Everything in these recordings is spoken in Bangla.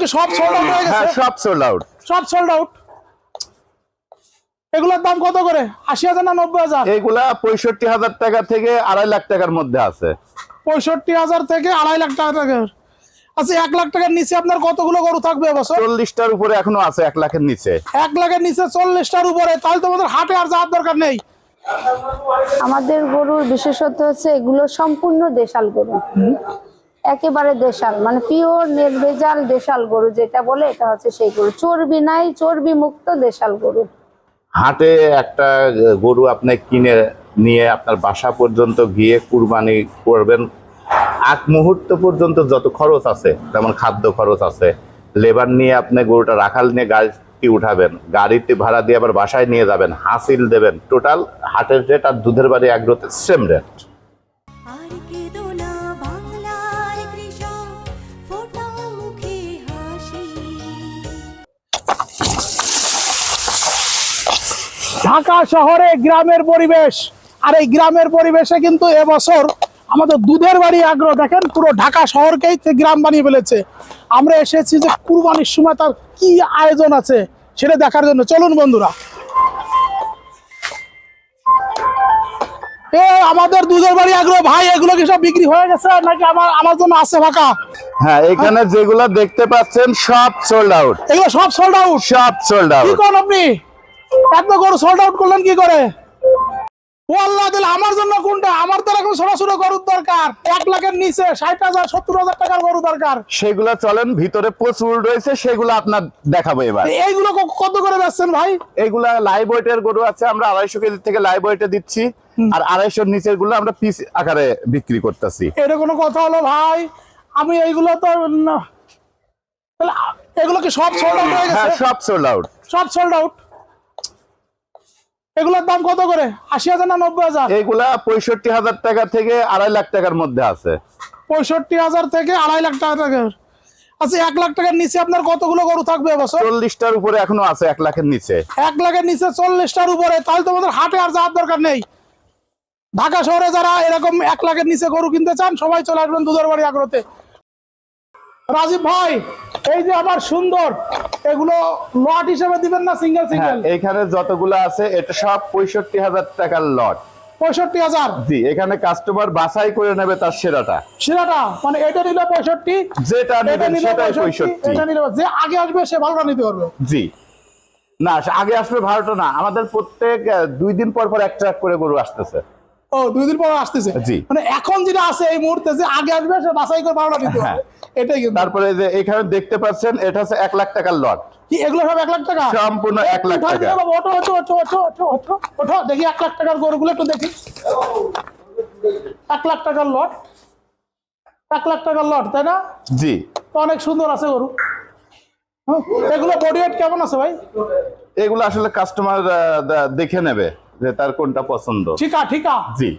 কি সব সোল্ড আউট হয়ে হ্যাঁ গেছে সব সোল্ড আউট সব সোল্ড আউট এগুলোর দাম কত করে? আশি হাজার না নব্বই হাজার? এইগুলা পঁয়ষট্টি হাজার টাকা থেকে আড়াই লাখ টাকার মধ্যে আছে। পঁয়ষট্টি হাজার থেকে আড়াই লাখ টাকা আচ্ছা এক লাখ টাকার নিচে আপনার কতগুলো গরু থাকবে এবছর? চল্লিশটার উপরে এখনও আছে এক লাখের নিচে। এক লাখের নিচে চল্লিশটার উপরে। তাহলে তো আমাদের হাটে আর যাওয়ার দরকার নেই। আমাদের গরুর বিশেষত্ব হচ্ছে এগুলো সম্পূর্ণ দেশাল গরু। একেবারে দেশাল মানে পিওর নির্ভেজাল দেশাল গরু যেটা বলে, এটা হচ্ছে সেই গরু। চর্বি নাই, চর্বি মুক্ত দেশাল গরু। হাটে একটা গরু আপনি কিনে নিয়ে আপনার বাসা পর্যন্ত গিয়ে কুরবানি করবেন, আগ মুহূর্ত পর্যন্ত যত খরচ আছে, যেমন খাদ্য খরচ আছে, লেবার নিয়ে আপনি গরুটা রাখাল নিয়ে গাড়িটি উঠাবেন, গাড়িতে ভাড়া দিয়ে আবার বাসায় নিয়ে যাবেন, হাসিল দেবেন। টোটাল হাটের রেট আর দুধের বাড়ি এগ্রোতে সেম রেট ঢাকা শহরে গ্রামের পরিবেশ। আর এই গ্রামের পরিবেশে কিন্তু এবছর আমাদের দুধের বাড়ি আগ্রহ। দেখেন পুরো ঢাকা শহরকেই গ্রাম বানিয়ে ফেলেছে। আমরা এসেছি যে কুরবানির সময় তার কি আয়োজন আছে সেটা দেখার জন্য। চলুন বন্ধুরা। এ আমাদের দুধের বাড়ি আগ্রহ। ভাই এগুলো কি সব বিক্রি হয়ে গেছে নাকি আমার আমার জন্য আছে ফাঁকা? হ্যাঁ এখানে যেগুলো দেখতে পাচ্ছেন সব সোল্ড আউট এগুলো সব সোল্ড আউট সব সোল্ড কি আউট করেন আপনি? এত গরু সোল্ড আউট করলেন কি করে? ও আল্লাহ তাহলে আমার জন্য কোনটা? আমার তো এখন সরাসরি গরুর দরকার। এক লাখের নিচে ষাট হাজার সত্তর হাজার টাকার গরু দরকার। সেগুলো চলেন ভিতরে প্রচুর রয়েছে সেগুলো আপনার দেখাবো এবার। এইগুলো কত করে বেচছেন ভাই? এইগুলা লাইভ ওয়েটের গরু আছে আমরা আড়াইশো কেজি থেকে লাইভ ওয়েটে দিচ্ছি আর আড়াইশোর নিচেরগুলো আমরা পিস আকারে বিক্রি করতেছি। এটা কোনো কথা হলো ভাই? আমি এইগুলো তো। এগুলো কি সব সোল্ড আউট হয়ে হ্যাঁ গেছে সব সোল্ড আউট সব সোল্ড আউট এগুলোর দাম কত করে? আশি হাজার না নব্বই হাজার? এইগুলা পঁয়ষট্টি হাজার টাকা থেকে আড়াই লাখ টাকার মধ্যে আছে। পঁয়ষট্টি হাজার থেকে আড়াই লাখ টাকা আচ্ছা এক লাখ টাকার নিচে আপনার কতগুলো গরু থাকবে এবছর চল্লিশটার উপরে এখনও আছে এক লাখের নিচে। এক লাখের নিচে চল্লিশটার উপরে তাহলে তোমাদের হাটে আর যাওয়ার দরকার নেই। ঢাকা শহরে যারা এরকম এক লাখের নিচে গরু কিনতে চান সবাই চলে আসবেন দুধের বাড়ি আগ্রতে রাজীব ভাই এই যে আমার সুন্দর এগুলো লট হিসেবে দিবেন না সিঙ্গেল সিঙ্গেল এখানে যতগুলো আছে এটা সব পঁয়ষট্টি হাজার টাকার লট পঁয়ষট্টি হাজার? জি এখানে কাস্টমার বাছাই করে নেবে তার সেরাটা। সেরাটা? মানে এটা নিলে পঁয়ষট্টি যেটা নেবেন সেটাই পঁয়ষট্টি এটা নিলে যে আগে আসবে সে ভালোটা নিতে পারবে। জি। না আগে আসবে ভারত না আমাদের প্রত্যেক দুই দিন পর পর এক ট্রাক করে গরু আসতেছে। ও দুই দিন পর আসতেছে। জি। মানে এখন যেটা আছে এই মুহূর্তে যে আগে আসবে সে বাছাই করে ভালোটা নিতে হ্যাঁ। এটাই তারপরে যে এখানে দেখতে পাচ্ছেন এটা হচ্ছে এক লাখ টাকার লট। কি এগুলো সব এক লাখ টাকা? সম্পূর্ণ এক লাখ টাকা। ওঠো ওঠো ওঠো ওঠো ওঠো ওঠো ওঠো দেখি এক লাখ টাকার গরুগুলো একটু দেখি। এক লাখ টাকার লট। এক লাখ টাকার লট তাই না? জি। অনেক সুন্দর আছে গরু। হ্যাঁ, এগুলো বডি ওয়েট কেমন আছে ভাই? এগুলো আসলে কাস্টমার দেখে নেবে যে তার কোনটা পছন্দ। ঠিকা ঠিকা? জি।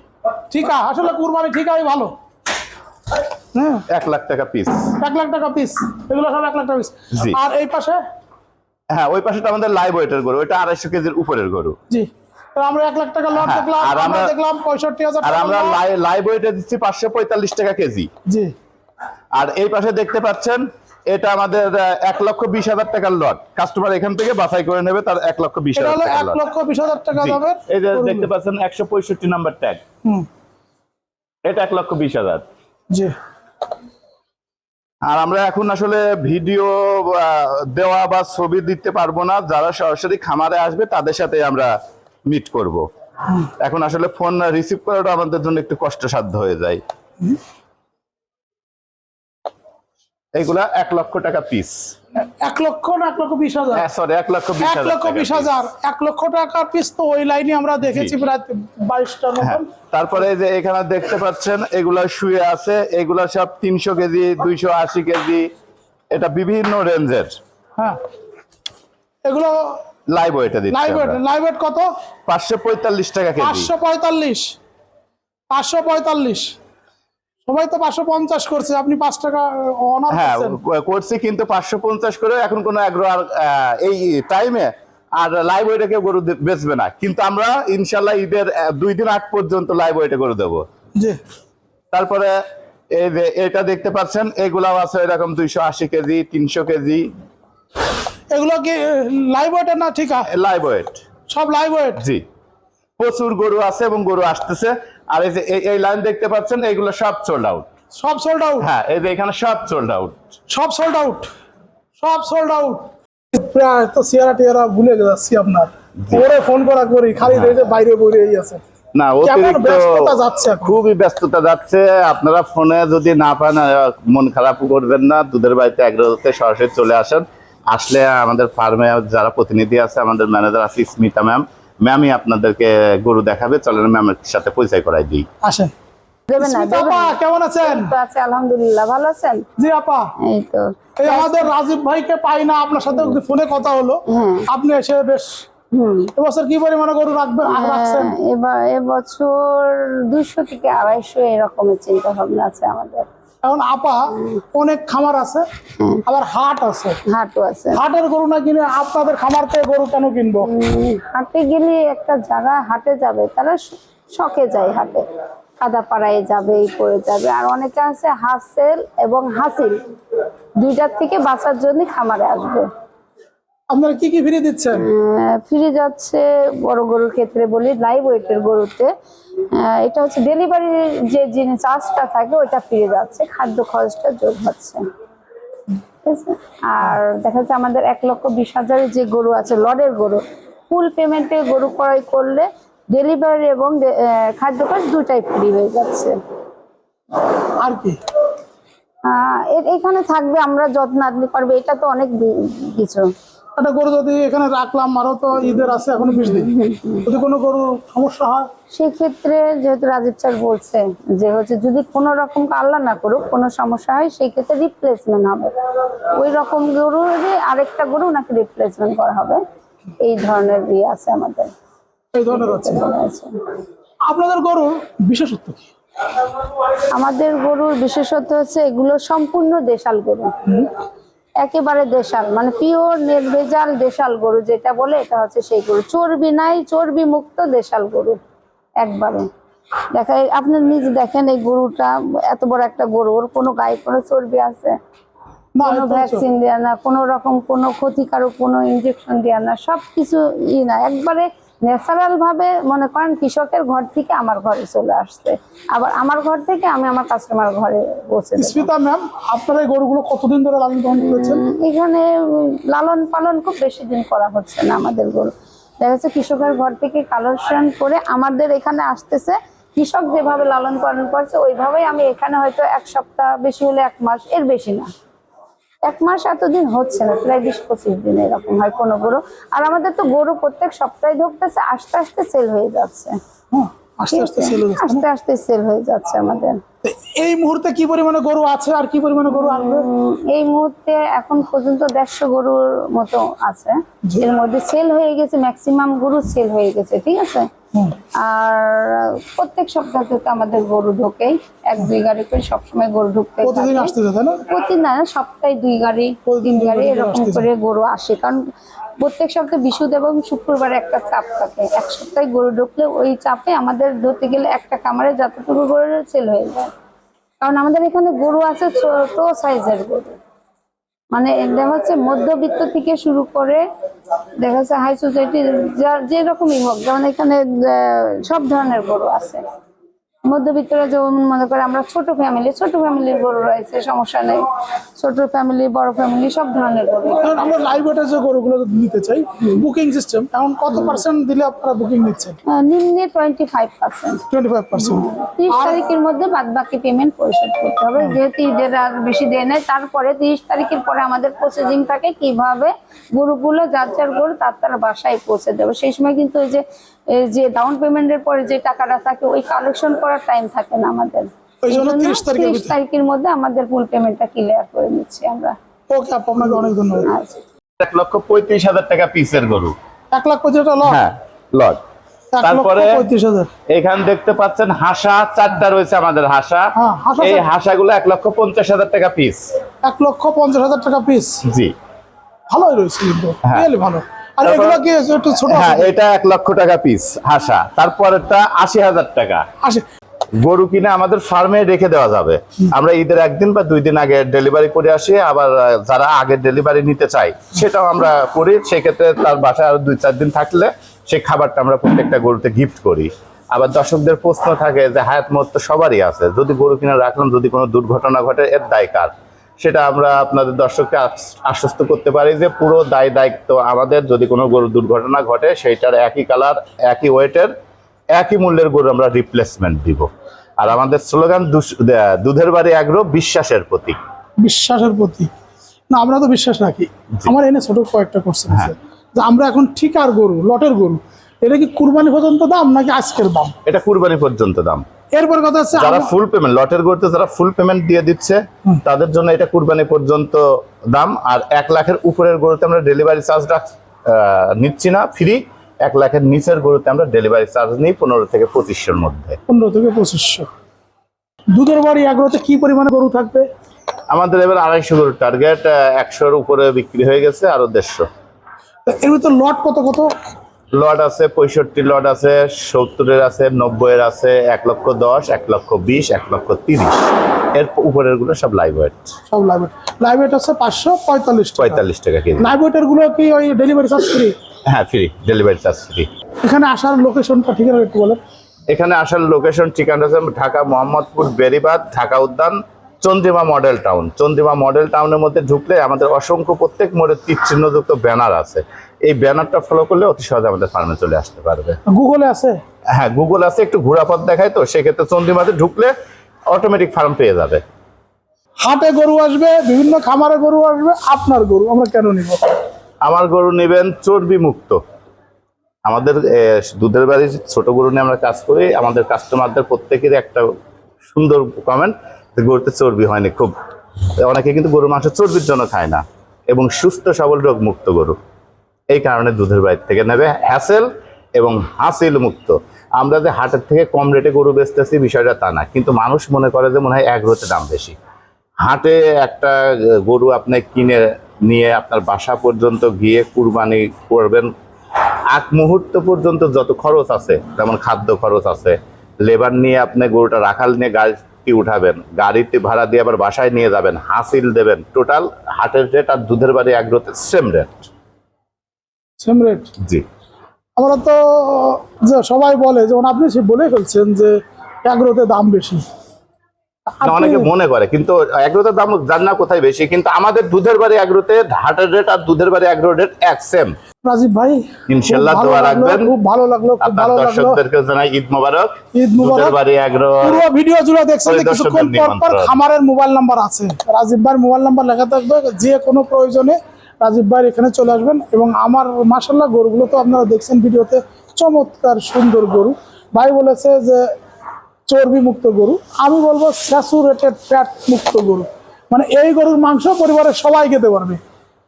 ঠিকা আসলে কুরবানি ঠিকাই ভালো। হ্যাঁ এক লাখ টাকা পিস এক লাখ টাকা পিস এগুলো সব এক লাখ টাকা পিস আর এই পাশে? হ্যাঁ ওই পাশেটা আমাদের লাইভ ওয়েটের গরু। ওইটা আড়াইশো কেজির উপরের গরু। জি। আমরা এক লাখ টাকা লট দেখলাম আর আমরা আমরা- দেখলাম পঁয়ষট্টি হাজার আর আমরা লাইভ ওয়েটে দিচ্ছি পাঁচশো পঁয়তাল্লিশ টাকা কেজি। জি। আর এই পাশে দেখতে পাচ্ছেন এটা আমাদের এক লক্ষ বিশ হাজার টাকার লট কাস্টমার এখান থেকে বাছাই করে নেবে তার এক লক্ষ বিশ হাজার এক লক্ষ বিশ হাজার টাকা। দামের এই যে দেখতে পাচ্ছেন একশো পঁয়ষট্টি নাম্বার ট্যাগ হুম। এটা এক লক্ষ বিশ হাজার। জি। আর আমরা এখন আসলে ভিডিও দেওয়া বা ছবি দিতে পারব না। যারা সরাসরি খামারে আসবে তাদের সাথে আমরা মিট করব। এখন আসলে ফোন রিসিভ করাটা আমাদের জন্য একটু কষ্টসাধ্য হয়ে যায়। এইগুলা এক লক্ষ টাকা পিস এক লক্ষ না এক লক্ষ বিশ হাজার? সরি এক লক্ষ বিশ এক লক্ষ বিশ হাজার। এক লক্ষ টাকার পিস তো ওই লাইনে আমরা দেখেছি প্রায় বাইশটা হ্যাঁ মতন। তারপরে যে এখানে দেখতে পাচ্ছেন এগুলা শুয়ে আছে এগুলা সব তিনশো কেজি দুইশো আশি কেজি এটা বিভিন্ন রেঞ্জের হ্যাঁ এগুলো লাইভ ওয়েটে লাইভ ওয়েট লাইভ ওয়েট কত? পাঁচশো পঁয়তাল্লিশ টাকা কেজি। পাঁচশো পঁয়তাল্লিশ। পাঁচশো পঁয়তাল্লিশ। সবাই তো পাঁচশো পঞ্চাশ করছে আপনি পাঁচ টাকা অনার হ্যাঁ করছি কিন্তু পাঁচশো পঞ্চাশ করে এখন কোনো এগ্রো আর এই টাইমে আর লাইভ ওয়েটে কেউ গরু বেচবে না। কিন্তু আমরা ইনশাল্লাহ ঈদের দুই দিন আগ পর্যন্ত লাইভ ওয়েটে গরু দেবো। জি। তারপরে এই যে এটা দেখতে পাচ্ছেন এগুলাও আছে এরকম দুইশো আশি কেজি তিনশো কেজি। এগুলো কি লাইভ ওয়েটের না ঠিক আছে লাইভ ওয়েট সব লাইভ ওয়েট জি। প্রচুর গরু আছে এবং গরু আসতেছে। আর এই যে এই- লাইন দেখতে পাচ্ছেন এগুলো সব সোল্ড আউট সব সোল্ড আউট হ্যাঁ এই যে এখানে সব সোল্ড আউট সব সোল্ড আউট সব সোল্ড আউট প্রায় তো সিয়ারা টিয়ারা ভুলে যাচ্ছি আপনার। ওরে ফোন করা করি খালি এই যে বাইরে বইরেই আছে। না অতিরিক্ত ব্যস্ততা যাচ্ছে এখন? খুবই ব্যস্ততা যাচ্ছে। আপনারা ফোনে যদি না পান মন খারাপ করবেন না। দুধের বাড়িতে এগ্রোতে সরাসরি চলে আসেন। আসলে আমাদের ফার্মে যারা প্রতিনিধি আছে আমাদের ম্যানেজার আছে স্মিতা ম্যাম। ম্যামই আপনাদেরকে গরু দেখাবে চলেন ম্যামের সাথে পরিচয় করাই দিই। আসেন। দেবে না স্মিতা দেবে আপা না। কেমন আছেন? আলহামদুলিল্লাহ ভালো আছেন? জি আপা। এই তো। এই আমাদের রাজীব ভাইকে পাই না আপনার সাথে ফোনে কথা হলো। আপনি এসে বেশ এবছর কি পরিমাণে গরু রাখবেন আগ রাখছেন? হ্যাঁ, এবছর দুশো থেকে আড়াইশো এরকমের চিন্তা ভাবনা আছে আমাদের। এখন আপা অনেক খামার আছে আবার হাট আছে। হাটও আছে। হাটের গরু না কিনে আপনাদের খামার থেকে গরু কেন কিনবো? হাটে গেলে একটা জায়গা হাটে যাবে তারা শখে যায় হাটে। কাদা পাড়ায় যাবে এই করে যাবে। আর অনেকে আছে হাসেল এবং হাসিল। দুইটার থেকে বাঁচার জন্য খামারে আসবে। আপনারা কি কি ফ্রি দিচ্ছেন? ফিরে যাচ্ছে বড় গরুর ক্ষেত্রে বলি লাইভ ওয়েটের গরুতে এটা হচ্ছে ডেলিভারির যে জিনিস চার্জটা থাকে ওইটা ফিরে যাচ্ছে খাদ্য খরচটা যোগ হচ্ছে? আর দেখা যাচ্ছে আমাদের এক লক্ষ বিশ হাজারের যে গরু আছে লডের গরু ফুল পেমেন্টে গরু ক্রয় করলে ডেলিভারি এবং খাদ্য খরচ দুটাই ফ্রি হয়ে যাচ্ছে। আর কি? এখানে থাকবে আমরা যত্ন আদমি পারবে এটা তো অনেক কিছু। একটা গরু যদি এখানে রাখলাম আরও তো ঈদের আছে এখনও বিশ দিন। যদি কোনো গরু সমস্যা হয়? সেক্ষেত্রে যেহেতু রাজীব স্যার বলছে যে হচ্ছে যদি কোনো রকম আল্লাহ না করুক কোনো সমস্যা হয় সেই ক্ষেত্রে রিপ্লেসমেন্ট হবে। ওই রকম গরু আরেকটা গরু নাকি রিপ্লেসমেন্ট করা হবে। এই ধরনের ইয়ে আছে আমাদের। এই ধরনের আছে। আপনাদের গরুর বিশেষত্ব কি? আমাদের গরুর বিশেষত্ব হচ্ছে এগুলো সম্পূর্ণ দেশাল গরু। একেবারে দেশাল মানে পিওর নির্ভেজাল দেশাল গরু যেটা বলে এটা হচ্ছে সেই গরু। চর্বি নাই চর্বি মুক্ত দেশাল গরু একবারে। দেখা আপনি নিজে দেখেন এই গরুটা এত বড় একটা গরু ওর কোনো গায়ে কোনো চর্বি আছে? কোনো ভ্যাকসিন দেওয়া না কোনো রকম কোনো ক্ষতিকারক কোনো ইনজেকশন দেওয়া না সব কিছু ই না একবারে ন্যাচারাল ভাবে মনে করেন কৃষকের ঘর থেকে আমার ঘরে চলে আসছে। আবার আমার ঘর থেকে আমি আমার কাস্টমার ঘরে। স্মিতা ম্যাম আপনারা এই গরুগুলো কতদিন ধরে লালন পালন করেছেন? এখানে লালন পালন খুব বেশি দিন করা হচ্ছে না আমাদের গরু। দেখা যাচ্ছে কৃষকের ঘর থেকে কালেকশন করে আমাদের এখানে আসতেছে। কৃষক যেভাবে লালন পালন করছে ওইভাবেই আমি এখানে হয়তো এক সপ্তাহ বেশি হলে এক মাস এর বেশি না। এক মাস এতদিন হচ্ছে না, প্রায় বিশ পঁচিশ দিন এরকম হয় কোনো গরু আর আমাদের তো গরু প্রত্যেক সপ্তাহে ঢুকতেছে আস্তে আস্তে সেল হয়ে যাচ্ছে। হ্যাঁ আস্তে আস্তে সেল হয়ে যাচ্ছে আস্তে আস্তে সেল হয়ে যাচ্ছে আমাদের। এই মুহূর্তে কি পরিমাণে গরু আছে আর কি পরিমাণে গরু আসবে এই মুহূর্তে এখন পর্যন্ত দেড়শো গরুর মতো আছে। এর মধ্যে সেল হয়ে গেছে ম্যাক্সিমাম গরু সেল হয়ে গেছে ঠিক আছে? আর প্রত্যেক সপ্তাহে তো আমাদের গরু ঢোকেই। এক দুই গাড়ি করে সবসময় গরু ঢুকতে প্রতিদিন না? প্রতিদিন না সপ্তাহে দুই গাড়ি তিন গাড়ি এরকম করে গরু আসে। কারণ প্রত্যেক সপ্তাহে বিশুদ্ধ এবং শুক্রবার একটা চাপ থাকে। এক সপ্তাহে গরু ঢুকলে ওই চাপে আমাদের ধরতে গেলে একটা কামারে যতটুকু গরু সেল হয়ে যায়। কারণ আমাদের এখানে গরু আছে ছোট সাইজের গরু। মানে এটা হচ্ছে মধ্যবিত্ত থেকে শুরু করে দেখা যাচ্ছে হাই সোসাইটি যার যেরকমই হোক, যেমন এখানে সব ধরনের গরু আছে। মধ্যবিত্তরা যেমন মনে করে আমরা ছোট ফ্যামিলি ছোট ফ্যামিলির গরু রয়েছে সমস্যা নেই। ছোট ফ্যামিলি বড় ফ্যামিলি সব ধরনের গরু। কারণ আমরা লাইভ ওয়েটের যে গরুগুলো নিতে চাই বুকিং সিস্টেম এখন কত পার্সেন্ট দিলে আপনারা বুকিং নিচ্ছেন? নিম্নে twenty five percent twenty five percent তিরিশ তারিখের মধ্যে বাদ বাকি পেমেন্ট পরিশোধ করতে হবে। যেহেতু ঈদের আর বেশি দেয় নেই তারপরে তিরিশ তারিখের পরে আমাদের প্রসেসিং থাকে কীভাবে গরুগুলো যার যার গরু তার তার বাসায় পৌঁছে দেবে। সেই সময় কিন্তু ওই যে যে ডাউন পেমেন্টের পরে যে টাকাটা থাকে ওই কালেকশন করার টাইম থাকে না আমাদের। 30 তারিখের 30 ভিতরে। তারিখের মধ্যে আমাদের ফুল পেমেন্টটা ক্লিয়ার করে নিচ্ছি আমরা। ওকে আপু আপনাকে অনেক ধন্যবাদ। আচ্ছা এক লক্ষ পঁয়ত্রিশ হাজার টাকা পিসের গরু। এক লাখ পঁচিশ টাকা হ্যাঁ লট। তারপরে এখান দেখতে পাচ্ছেন হাসা চারটা রয়েছে আমাদের হাসা। হ্যাঁ, হাসা এই হাসাগুলো এক লক্ষ পঞ্চাশ হাজার টাকা পিস এক লক্ষ পঞ্চাশ হাজার টাকা পিস জি। ভালোই রয়েছে কিন্তু হ্যাঁ। ভালো। আর এগুলো কি একটু ছোট হ্যাঁ এটা এক লক্ষ টাকা পিস হাসা। তারপরেরটা আশি হাজার টাকা। গরু কিনে আমাদের ফার্মে রেখে দেওয়া যাবে। আমরা ঈদের একদিন বা দুই দিন আগে ডেলিভারি করে আসি আবার যারা আগে ডেলিভারি নিতে চাই সেটাও আমরা করি। সেক্ষেত্রে তার বাসায় আরও দুই চার দিন থাকলে সেই খাবারটা আমরা প্রত্যেকটা গরুতে গিফট করি। আবার দর্শকদের প্রশ্ন থাকে যে হায়াত মত সবারই আছে। যদি গরু কিনে রাখলাম যদি কোনো দুর্ঘটনা ঘটে এর দায় কার? সেটা আমরা আপনাদের দর্শককে আশ্বস্ত করতে পারি যে পুরো দায় দায়িত্ব আমাদের যদি কোনো গরু দুর্ঘটনা ঘটে সেইটার একই কালার একই ওয়েটের একই মূল্যের গরু আমরা রিপ্লেসমেন্ট দিব। আর আমাদের স্লোগান দুধের বাড়ি আগ্রহ বিশ্বাসের প্রতীক। বিশ্বাসের প্রতি না আমরা তো বিশ্বাস রাখি। আমার এনে ছোট কয়েকটা কোশ্চেন হ্যাঁ। আছে যে আমরা এখন ঠিকার গরু লটের গরু। এটা কি কুরবানি পর্যন্ত দাম নাকি আজকের দাম? এটা কুরবানি পর্যন্ত দাম। এরপর কথা হচ্ছে যারা ফুল পেমেন্ট লটের গরুতে যারা ফুল পেমেন্ট দিয়ে দিচ্ছে তাদের জন্য এটা কুরবানি পর্যন্ত দাম। আর এক লাখের উপরের গরুতে আমরা ডেলিভারি চার্জ নিচ্ছি না ফ্রি এক লাখের নিচের গরুতে আমরা ডেলিভারি চার্জ নিই পনেরো থেকে পঁচিশশোর মধ্যে। পনেরো থেকে পঁচিশশো। দুধের বাড়ি আগ্রহতে কি পরিমাণে গরু থাকবে? আমাদের এবার আড়াইশো গরুর টার্গেট একশোর উপরে বিক্রি হয়ে গেছে আরও দেড়শো। তো এর ভিতর লট কত কত? লট আছে পঁয়ষট্টি লট আছে সত্তরের আছে নব্বইয়ের আছে এক লক্ষ দশ এক লক্ষ বিশ এক লক্ষ তিরিশ। এর উপরেরগুলো সব লাইভ ওয়েট সব লাইভ লাইভ ওয়েট হচ্ছে পাঁচশো পঁয়তাল্লিশ পঁয়তাল্লিশ টাকা কেজি। লাইভ ওয়েটেরগুলো কি ওই ডেলিভারি চার্জ ফ্রি হ্যাঁ ফ্রি ডেলিভারি চার্জ ফ্রি এখানে আসার লোকেশনটা ঠিক আছে একটু বলেন। এখানে আসার লোকেশন ঠিকানা আছে ঢাকা মোহাম্মদপুর বেরিবাদ ঢাকা উদ্যান Chandrima model town. Chandrima model টাউনের মধ্যে ঢুকলে আমাদের অসংখ্য প্রত্যেক মোড়ে তীর চিহ্নযুক্ত ব্যানার আছে। এই ব্যানারটা ফলো করলে অতি সহজে আমাদের ফার্মে চলে আসতে পারবে। গুগলে আছে? হ্যাঁ গুগল আছে একটু ঘোরাপথ দেখায় তো সেক্ষেত্রে চন্দ্রিমাতে ঢুকলে অটোমেটিক ফার্ম পেয়ে যাবে। হাটে গরু আসবে বিভিন্ন খামারে গরু আসবে আপনার গরু আমরা কেন নিব? আমার গরু নেবেন চর্বি মুক্ত। আমাদের দুধের বাড়ির ছোট গরু নিয়ে আমরা কাজ করি আমাদের কাস্টমারদের প্রত্যেকেরই একটা সুন্দর কমেন্ট গরুতে চর্বি হয়নি খুব। অনেকে কিন্তু গরুর মাংস চর্বির জন্য খায় না এবং সুস্থ, সবল রোগ মুক্ত গরু। এই কারণে দুধের বাড়ি থেকে নেবে হ্যাসেল এবং হাসিল মুক্ত। আমরা যে হাটের থেকে কম রেটে গরু বেচতেছি বিষয়টা তা না, কিন্তু মানুষ মনে করে যে মনে হয় এক রোতে দাম বেশি। হাটে একটা গরু আপনি কিনে নিয়ে আপনার বাসা পর্যন্ত গিয়ে কুরবানি করবেন এক মুহূর্ত পর্যন্ত যত খরচ আছে, যেমন খাদ্য খরচ আছে, লেবার নিয়ে আপনি গরুটা রাখাল নিয়ে গাড়ি উঠাবেন গাড়িতে ভাড়া দিয়ে আবার বাসায় নিয়ে যাবেন হাসিল দেবেন টোটাল হাটের রেট আর দুধের বাড়ি এগ্রোতে সেম রেট সেম রেট জি। আমরা তো যে সবাই বলে যেমন আপনি সে বলে ফেলছেন যে এগ্রোতে দাম বেশি। অনেকে মনে করে কিন্তু এগ্রোতের দাম জান না কোথায় বেশি কিন্তু আমাদের দুধের বাড়ি এগ্রোতে হাটের রেট আর দুধের বাড়ি এগ্রো রেট এক সেম। রাজীব ভাই দোয়া রাখবেন। খুব ভালো লাগল খুব ভালো লাগল। দর্শকদেরকে জানাই ঈদ মোবারক। ঈদ মুবারক। বাড়ি এগ্রো পুরো ভিডিও জুড়ে দেখছেন কিছুক্ষণ পর পর খামারের মোবাইল নাম্বার আছে। রাজীব ভাইয়ের মোবাইল নাম্বার লেখা থাকবে যে কোনো প্রয়োজনে রাজীব ভাইয়ের এখানে চলে আসবেন। এবং আমার মাসাল্লাহ গরুগুলো তো আপনারা দেখছেন ভিডিওতে চমৎকার সুন্দর গরু। ভাই বলেছে যে চর্বি মুক্ত গরু। আমি বলব স্যাচুরেটেড ফ্যাট মুক্ত গরু। মানে এই গরুর মাংস পরিবারের সবাই খেতে পারবে।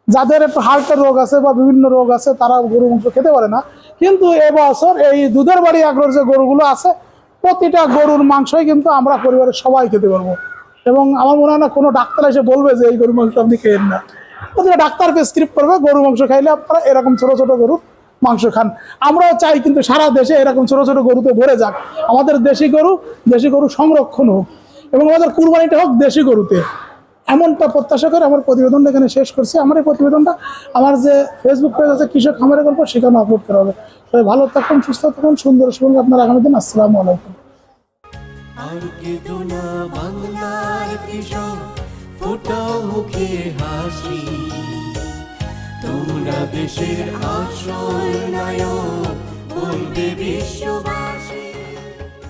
যাদের একটু হার্টের রোগ আছে বা বিভিন্ন রোগ আছে, তারা গরু মাংস খেতে পারে না। কিন্তু এবছর এই দুধের বাড়ি আগ্রহ যে গরুগুলো আছে, প্রতিটা গরুর মাংসই কিন্তু আমরা পরিবারের সবাই খেতে পারব। এবং আমার মনে হয় না কোনো ডাক্তার এসে বলবে যে এই গরুর মাংস আপনি খেয়েন না। প্রতিটা ডাক্তার প্রেসক্রিপ্ট করবে গরু মাংস খাইলে আপনারা এরকম ছোটো ছোটো গরুর মাংস খান। আমরাও চাই কিন্তু সারা দেশে এরকম ছোট ছোট গরুতে ভরে যাক। আমাদের দেশি গরু দেশি গরু সংরক্ষণ হোক এবং আমাদের কুরবানিটা হোক দেশি গরুতে। এমনটা প্রত্যাশা করে আমার প্রতিবেদনটা এখানে শেষ করছি। আমার এই প্রতিবেদনটা, আমার যে ফেসবুক পেজ আছে কৃষক খামারের গল্প, সেখানে আপলোড করা হবে। সবাই ভালো থাকুন, সুস্থ থাকুন, সুন্দর সুন্দর আপনার আগামী দিন। আসসালামু আলাইকুম। কৃষক মুখে হাসি। তোমরা দেশের আশ্রয় নায়ক বলবে বিশ্ববাসী।